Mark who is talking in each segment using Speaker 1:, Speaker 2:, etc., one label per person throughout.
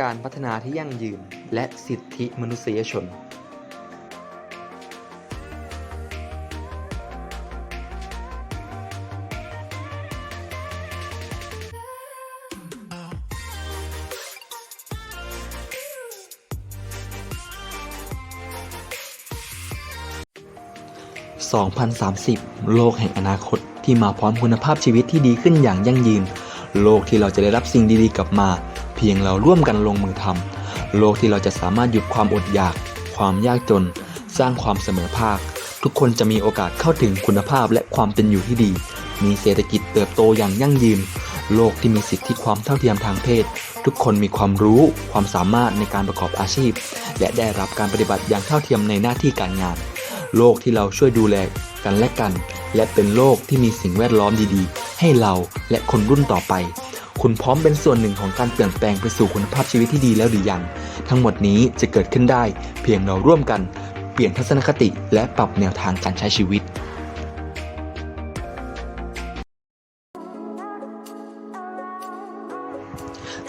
Speaker 1: การพัฒนาที่ยั่งยืน และสิทธิมนุษยชน2030 โลกแห่งอนาคตที่มาพร้อมคุณภาพชีวิตที่ดีขึ้นอย่างยั่งยืน โลกที่เราจะได้รับสิ่งดีๆกลับมา พียงเราร่วมกันลงมือทำโลกที่เราจะสามารถหยุดความอดอยาก ความยากจน สร้างความเสมอภาค ทุกคนจะมีโอกาสเข้าถึงคุณภาพและความเป็นอยู่ที่ดี มีเศรษฐกิจเติบโตอย่างยั่งยืน โลกที่มีสิทธิความเท่าเทียมทางเพศ ทุกคนมีความรู้ ความสามารถในการประกอบอาชีพ และได้รับการปฏิบัติอย่างเท่าเทียมในหน้าที่การงาน โลกที่เราช่วยดูแลกันและกัน และเป็นโลกที่มีสิ่งแวดล้อมดีๆ ให้เราและคนรุ่นต่อไป คุณพร้อมเป็นส่วนหนึ่งของการเปลี่ยนแปลงไปสู่คุณภาพชีวิตที่ดีแล้วหรือยัง ทั้งหมดนี้จะเกิดขึ้นได้ เพียงเราร่วมกัน เปลี่ยนทัศนคติ และปรับแนวทางการใช้ชีวิต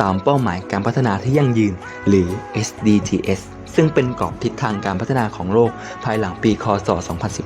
Speaker 1: ตามเป้าหมายการพัฒนาที่ยั่งยืนหรือ SDGs ซึ่งเป็นกรอบทิศทางการพัฒนาของโลกภายหลังปีคศ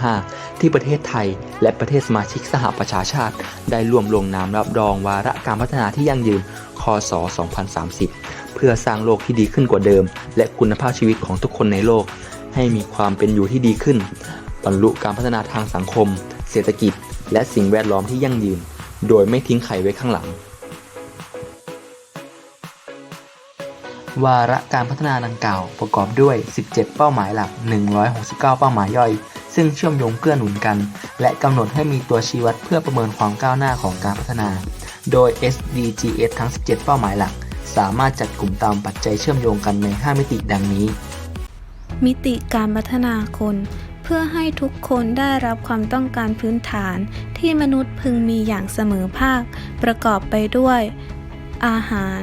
Speaker 1: 2015 ที่ประเทศไทย และประเทศสมาชิกสหประชาชาติ ได้ร่วมลงนามรับรองวาระการพัฒนาที่ยั่งยืน คศ 2030 เพื่อสร้างโลกที่ดีขึ้นกว่าเดิม และคุณภาพชีวิตของทุกคนในโลก ให้มีความเป็นอยู่ที่ดีขึ้น บรรลุการพัฒนาทางสังคม เศรษฐกิจ และสิ่งแวดล้อมที่ยั่งยืน โดยไม่ทิ้งใครไว้ข้างหลัง วาระการพัฒนาดังกล่าวประกอบด้วย 17 เป้าหมายหลัก 169 เป้าหมายย่อย ซึ่งเชื่อมโยงเกื้อหนุนกัน และกำหนดให้มีตัวชี้วัดเพื่อประเมินความก้าวหน้าของการพัฒนา โดย SDGs ทั้ง 17 เป้าหมายหลัก สามารถจัดกลุ่มตามปัจจัยเชื่อมโยงกันใน 5 มิติดังนี้
Speaker 2: มิติการพัฒนาคน เพื่อให้ทุกคนได้รับความต้องการพื้นฐาน ที่มนุษย์พึงมีอย่างเสมอภาค ประกอบไปด้วย อาหาร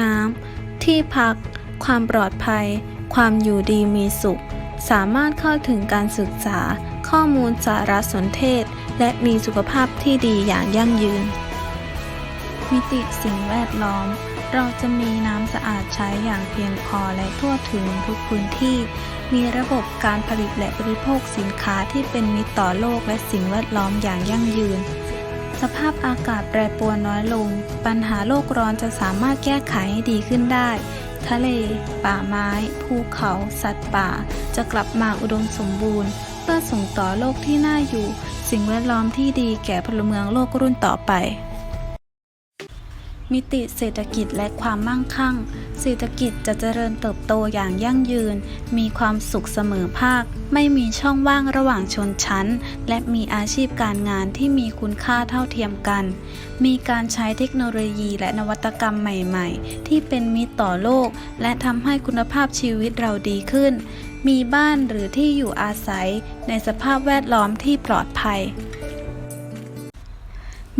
Speaker 2: น้ำ ที่พัก ความปลอดภัย ความอยู่ดีมีสุข สามารถเข้าถึงการศึกษา ข้อมูลสารสนเทศ และมีสุขภาพที่ดีอย่างยั่งยืน มิติสิ่งแวดล้อม เราจะมีน้ำสะอาดใช้อย่างเพียงพอและทั่วถึงทุกพื้นที่ มีระบบการผลิตและบริโภคสินค้าที่เป็นมิตรต่อโลกและสิ่งแวดล้อมอย่างยั่งยืน สภาพอากาศแปรปรวนน้อยลง ปัญหาโลกร้อนจะสามารถแก้ไขให้ดีขึ้นได้ ทะเล ป่าไม้ ภูเขา สัตว์ป่า จะกลับมาอุดมสมบูรณ์ เพื่อส่งต่อโลกที่น่าอยู่ สิ่งแวดล้อมที่ดีแก่พลเมืองโลกรุ่นต่อไป มิติเศรษฐกิจและความมั่งคั่ง เศรษฐกิจจะเจริญเติบโตอย่างยั่งยืน มีความสุขเสมอภาค ไม่มีช่องว่างระหว่างชนชั้น และมีอาชีพการงานที่มีคุณค่าเท่าเทียมกัน มีการใช้เทคโนโลยีและนวัตกรรมใหม่ๆ ที่เป็นมิตรต่อโลก และทำให้คุณภาพชีวิตเราดีขึ้น มีบ้านหรือที่อยู่อาศัย ในสภาพแวดล้อมที่ปลอดภัย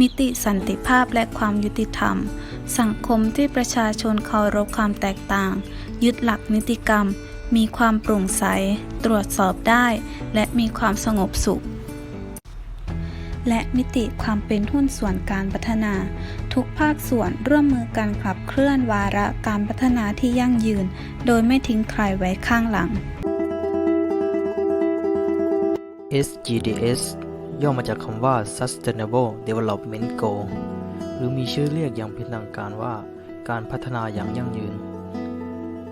Speaker 2: มิติสันติภาพและความยุติธรรม สังคมที่ประชาชนเคารพความแตกต่าง ยึดหลักนิติกรรม มีความโปร่งใส ตรวจสอบได้ และมีความสงบสุข และมิติความเป็นหุ้นส่วนการพัฒนา ทุกภาคส่วนร่วมมือกันขับเคลื่อนวาระการพัฒนาที่ยั่งยืน โดยไม่ทิ้งใครไว้ข้างหลัง
Speaker 3: SGDS ย่อมาจากคำว่า Sustainable Development Goal หรือมีชื่อเรียกอย่างเป็นทางการว่า การพัฒนาอย่างยั่งยืน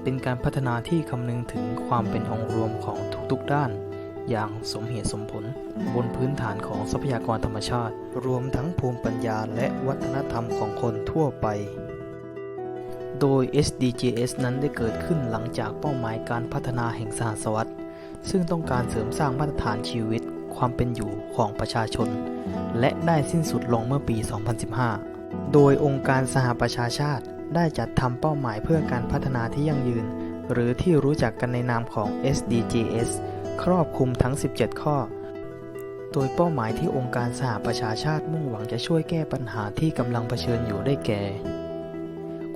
Speaker 3: เป็นการพัฒนาที่คำนึงถึงความเป็นองค์รวมของทุกๆด้าน อย่างสมเหตุสมผล บนพื้นฐานของทรัพยากรธรรมชาติ รวมทั้งภูมิปัญญาและวัฒนธรรมของคนทั่วไป โดย SDGs นั้นได้เกิดขึ้นหลังจากเป้าหมายการพัฒนาแห่งสหสวัสดิ์ซึ่งต้องการเสริมสร้างมาตรฐานชีวิต ความเป็นอยู่ของประชาชน และได้สิ้นสุดลงเมื่อปี 2015 โดยองค์การสหประชาชาติได้จัดทำเป้าหมายเพื่อการพัฒนาที่ยั่งยืน หรือที่รู้จักกันในนามของ SDGs ครอบคลุมทั้ง 17 ข้อ โดยเป้าหมายที่องค์การสหประชาชาติมุ่งหวังจะช่วยแก้ปัญหาที่กำลังเผชิญอยู่ได้แก่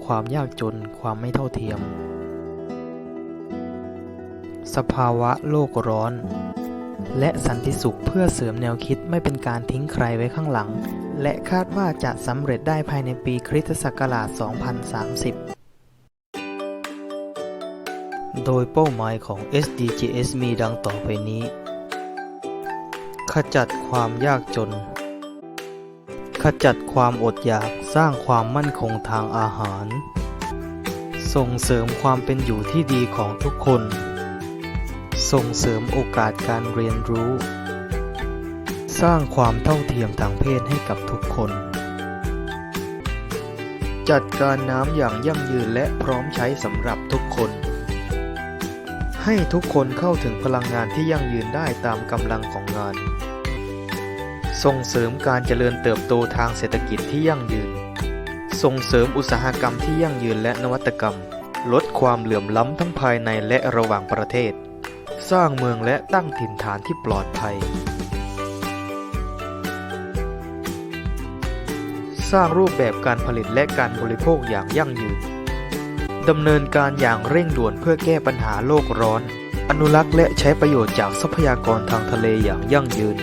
Speaker 3: ความยากจน ความไม่เท่าเทียม สภาวะโลกร้อน และสันติสุขเพื่อเสริมแนวคิดไม่เป็นการทิ้งใครไว้ข้างหลัง และคาดว่าจะสำเร็จได้ภายในปีคริสตศักราช 2030 โดยเป้าหมายของ SDGs มีดังต่อไปนี้ ขจัดความยากจน ขจัดความอดอยากสร้างความมั่นคงทางอาหาร ส่งเสริมความเป็นอยู่ที่ดีของทุกคน ส่งเสริมโอกาสการเรียนรู้ สร้างความเท่าเทียมทางเพศให้กับทุกคน จัดการน้ำอย่างยั่งยืนและพร้อมใช้สำหรับทุกคน ให้ทุกคนเข้าถึงพลังงานที่ยั่งยืนได้ตามกำลังของงาน ส่งเสริมการเจริญเติบโตทางเศรษฐกิจที่ยั่งยืน ส่งเสริมอุตสาหกรรมที่ยั่งยืนและนวัตกรรม ลดความเหลื่อมล้ำทั้งภายในและระหว่างประเทศ สร้างเมืองและตั้งถิ่นฐานที่ปลอดภัย สร้างรูปแบบการผลิตและการบริโภคอย่างยั่งยืนดำเนินการอย่างเร่งด่วนเพื่อแก้ปัญหาโลกร้อน อนุรักษ์และใช้ประโยชน์จากทรัพยากรทางทะเลอย่างยั่งยืน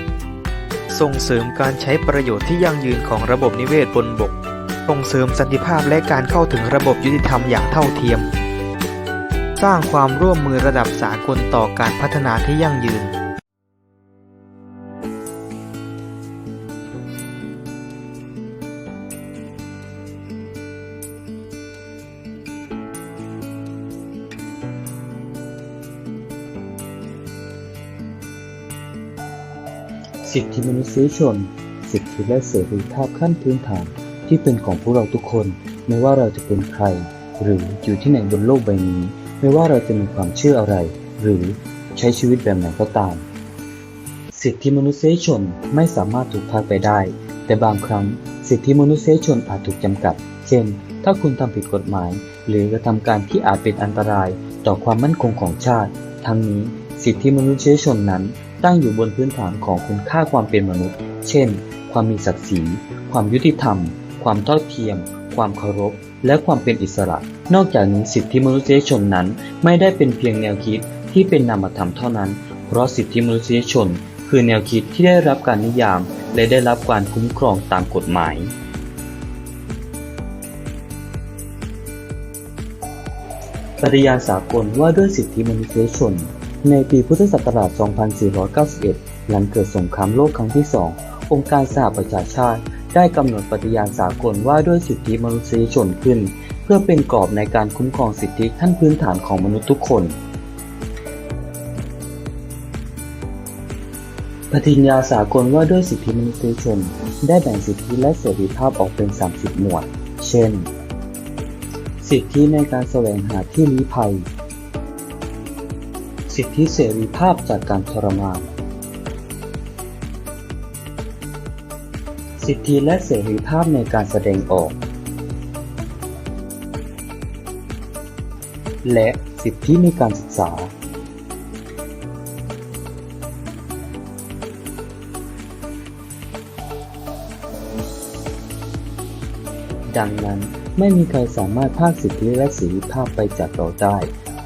Speaker 3: ส่งเสริมการใช้ประโยชน์ที่ยั่งยืนของระบบนิเวศบนบก ส่งเสริมสันติภาพและการเข้าถึงระบบยุติธรรมอย่างเท่าเทียม สร้างความร่วมมือระดับสากลต่อการพัฒนาที่ยั่งยืน
Speaker 4: สิทธิมนุษยชน สิทธิและเสรีภาพขั้นพื้นฐานที่เป็นของพวกเราทุกคน ไม่ว่าเราจะเป็นใคร หรืออยู่ที่ไหนบนโลกใบนี้ ไม่ว่าเราจะมีความเชื่ออะไร หรือใช้ชีวิตแบบไหนก็ตาม สิทธิมนุษยชนไม่สามารถถูกพรากไปได้ แต่บางครั้งสิทธิมนุษยชนอาจถูกจำกัด เช่น ถ้าคุณทำผิดกฎหมาย หรือกระทำการที่อาจเป็นอันตรายต่อความมั่นคงของชาติ ทั้งนี้สิทธิมนุษยชนนั้นตั้งอยู่บนพื้นฐานของคุณค่าความเป็นมนุษย์ เช่น ความมีศักดิ์ศรี ความยุติธรรม ความเท่าเทียม ความเคารพ และความเป็นอิสระ นอกจากนี้สิทธิมนุษยชนนั้น ไม่ได้เป็นเพียงแนวคิดที่เป็นนามธรรมเท่านั้น เพราะสิทธิมนุษยชน คือแนวคิดที่ได้รับการนิยาม และได้รับการคุ้มครองตามกฎหมายปฏิญาสากลว่าด้วยสิทธิมนุษยชน ในปีพุทธศักราช 2491 หลังเกิดสงครามโลกครั้งที่สององค์การสหประชาชาติ ได้กำหนดปฏิญาณสากลว่าด้วยสิทธิมนุษยชนขึ้น เพื่อเป็นกรอบในการคุ้มครองสิทธิขั้นพื้นฐานของมนุษย์ทุกคน ปฏิญญาสากลว่าด้วยสิทธิมนุษยชน ได้แบ่งสิทธิและเสรีภาพออกเป็น 30 หมวด เช่น สิทธิในการแสวงหาที่ลี้ภัย สิทธิเสรีภาพจากการทรมาน สิทธิและเสรีภาพในการแสดงออก และสิทธิในการศึกษา ดังนั้นไม่มีใครสามารถพากสิทธิและเสรีภาพไปจากเราได้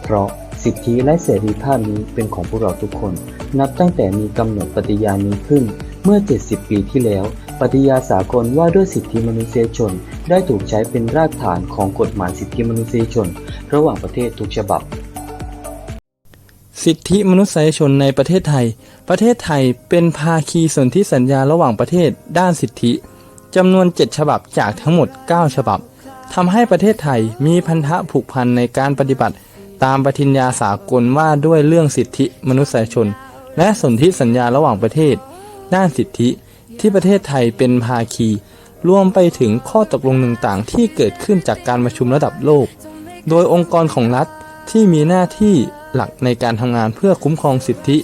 Speaker 4: เพราะสิทธิและเสรีภาพนี้เป็นของพวกเราทุกคน นับตั้งแต่มีกำหนดปฏิญาณนี้ขึ้นเมื่อ 70 ปีที่แล้ว ปฏิญาสากลว่าด้วยสิทธิมนุษยชน ได้ถูกใช้เป็นรากฐานของกฎหมายสิทธิมนุษยชน ระหว่างประเทศทุกฉบับ
Speaker 5: สิทธิมนุษยชนในประเทศไทย ประเทศไทยเป็นภาคีสนธิสัญญาระหว่างประเทศ ด้านสิทธิจำนวน 7 ฉบับจากทั้งหมด 9 ฉบับทำให้ประเทศไทยมีพันธะผูกพันในการปฏิบัติ ตามปฏิญญาสากลว่าด้วยเรื่องสิทธิมนุษยชน และสนธิสัญญาระหว่างประเทศ ด้านสิทธิ ที่ประเทศไทยเป็นภาคี รวมไปถึงข้อตกลงต่างๆ ที่เกิดขึ้นจากการประชุมระดับโลก โดยองค์กรของรัฐที่มีหน้าที่หลักในการทำงานเพื่อคุ้มครองสิทธิ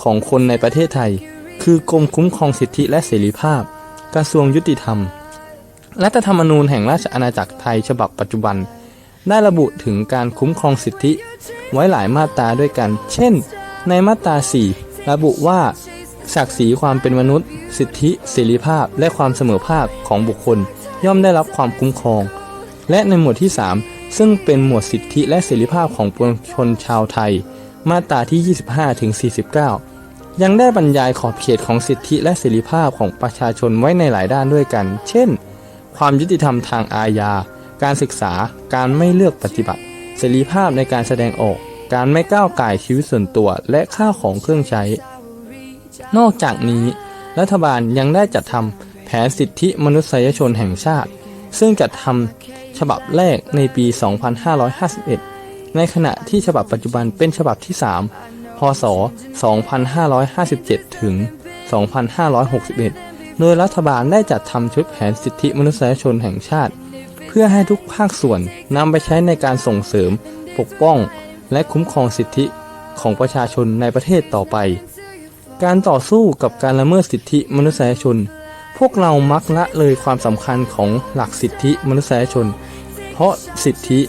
Speaker 5: ของคนในประเทศไทย คือกรมคุ้มครองสิทธิและเสรีภาพ กระทรวงยุติธรรม รัฐธรรมนูญแห่งราชอาณาจักรไทยฉบับปัจจุบัน ได้ระบุถึงการคุ้มครองสิทธิ ไว้หลายมาตราด้วยกัน เช่น ในมาตรา 4 ระบุว่า ศักดิ์ศรีความเป็นมนุษย์ สิทธิเสรีภาพและความเสมอภาคของบุคคล ย่อมได้รับความคุ้มครอง และในหมวดที่ 3 ซึ่งเป็นหมวดสิทธิและเสรีภาพของปวงชนชาวไทย มาตราที่ 25ถึง49 ยังได้บรรยายขอบเขตของสิทธิและเสรีภาพของประชาชนไว้ในหลายด้านด้วยกัน เช่น ความยุติธรรมทางอาญา การศึกษา การไม่เลือกปฏิบัติ เสรีภาพในการแสดงออก การไม่ก้าวไก่ชีวิตส่วนตัวและค่าของเครื่องใช้ นอกจากนี้ รัฐบาลยังได้จัดทำแผนสิทธิมนุษยชนแห่งชาติ ซึ่งจัดทำฉบับแรกในปี 2551 ในขณะที่ฉบับปัจจุบันเป็นฉบับที่ 3 พศ 2557 ถึง 2561 โดยรัฐบาลได้จัดทำชุดแผนสิทธิมนุษยชนแห่งชาติ เพื่อให้ทุกภาคส่วนนำไปใช้ในการส่งเสริม ปกป้อง และคุ้มครองสิทธิของประชาชนในประเทศต่อไป การต่อสู้กับการละเมิดสิทธิมนุษยชน พวกเรามักละเลยความสำคัญของหลักสิทธิมนุษยชน เพราะสิทธิ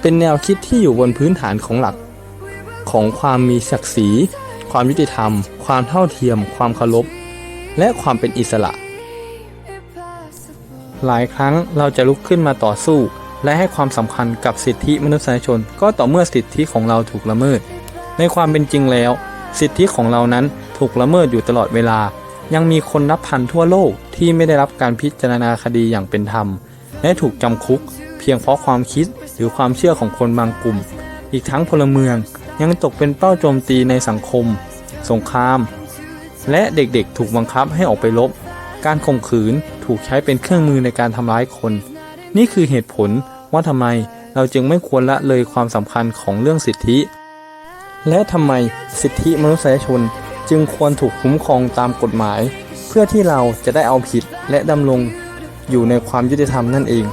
Speaker 5: เป็นแนวคิดที่อยู่บนพื้นฐานของหลัก ของความมีศักดิ์ศรี ความยุติธรรม ความเท่าเทียม ความเคารพ และความเป็นอิสระ หลายครั้งเราจะลุกขึ้นมาต่อสู้ และให้ความสำคัญกับสิทธิมนุษยชน ก็ต่อเมื่อสิทธิของเราถูกละเมิด ในความเป็นจริงแล้ว สิทธิของเรานั้น ถูกละเมิดอยู่ตลอดเวลา ยังมีคนนับพันทั่วโลกที่ไม่ได้รับการพิจารณาคดีอย่างเป็นธรรม และถูกจำคุก เพียงเพราะความคิดหรือความเชื่อของคนบางกลุ่ม อีกทั้งพลเมืองยังตกเป็นเป้าโจมตีในสังคม สงคราม และเด็กๆถูกบังคับให้ออกไปรบการข่มขืนถูกใช้เป็นเครื่องมือในการทำร้ายคน นี่คือเหตุผลว่าทำไมเราจึงไม่ควรละเลยความสำคัญของเรื่องสิทธิ และทำไมสิทธิมนุษยชน จึงควรถูกคุ้มครองตามกฎหมาย เพื่อที่เราจะได้เอาผิดและดำรงอยู่ในความยุติธรรมนั่นเอง